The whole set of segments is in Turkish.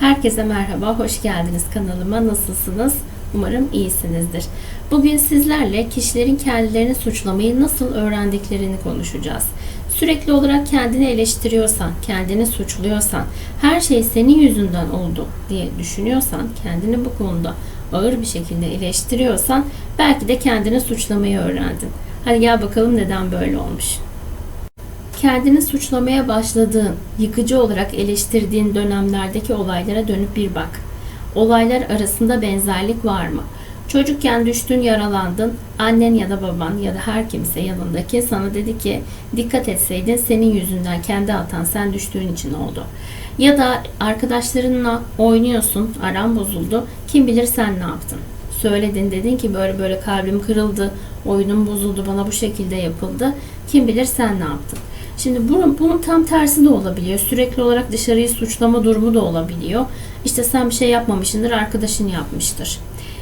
Herkese merhaba, hoş geldiniz kanalıma. Nasılsınız? Umarım iyisinizdir. Bugün sizlerle kişilerin kendilerini suçlamayı nasıl öğrendiklerini konuşacağız. Sürekli olarak kendini eleştiriyorsan, kendini suçluyorsan, her şey senin yüzünden oldu diye düşünüyorsan, kendini bu konuda ağır bir şekilde eleştiriyorsan belki de kendini suçlamayı öğrendin. Hadi gel bakalım neden böyle olmuş kendini suçlamaya başladığın, yıkıcı olarak eleştirdiğin dönemlerdeki olaylara dönüp bir bak. Olaylar arasında benzerlik var mı? Çocukken düştün, yaralandın. Annen ya da baban ya da her kimse yanındaki sana dedi ki dikkat etseydin senin yüzünden kendi hatan sen düştüğün için oldu. Ya da arkadaşlarınla oynuyorsun, aran bozuldu. Kim bilir sen ne yaptın? Söyledin dedin ki böyle böyle kalbim kırıldı, oyunum bozuldu, bana bu şekilde yapıldı. Kim bilir sen ne yaptın? Şimdi bunun, bunun tam tersi de olabiliyor. Sürekli olarak dışarıyı suçlama durumu da olabiliyor. İşte sen bir şey yapmamışsındır, arkadaşın yapmıştır.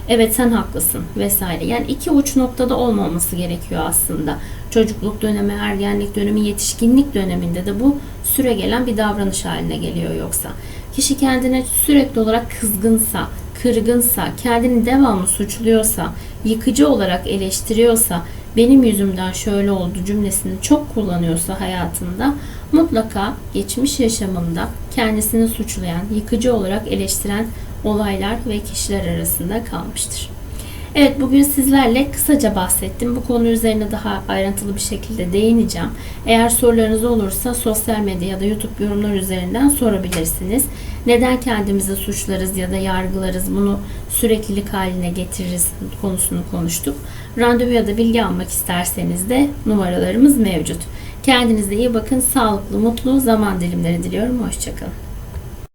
Evet sen haklısın vesaire. Yani iki uç noktada olmaması gerekiyor aslında. Çocukluk dönemi, ergenlik dönemi, yetişkinlik döneminde de bu süre gelen bir davranış haline geliyor yoksa. Kişi kendine sürekli olarak kızgınsa, kırgınsa, kendini devamlı suçluyorsa, yıkıcı olarak eleştiriyorsa, benim yüzümden şöyle oldu cümlesini çok kullanıyorsa hayatında mutlaka geçmiş yaşamında kendisini suçlayan, yıkıcı olarak eleştiren olaylar ve kişiler arasında kalmıştır. Evet bugün sizlerle kısaca bahsettim. Bu konu üzerine daha ayrıntılı bir şekilde değineceğim. Eğer sorularınız olursa sosyal medya ya da YouTube yorumlar üzerinden sorabilirsiniz. Neden kendimizi suçlarız ya da yargılarız bunu süreklilik haline getiririz konusunu konuştuk. Randevu ya da bilgi almak isterseniz de numaralarımız mevcut. Kendinize iyi bakın. Sağlıklı, mutlu zaman dilimleri diliyorum. Hoşçakalın.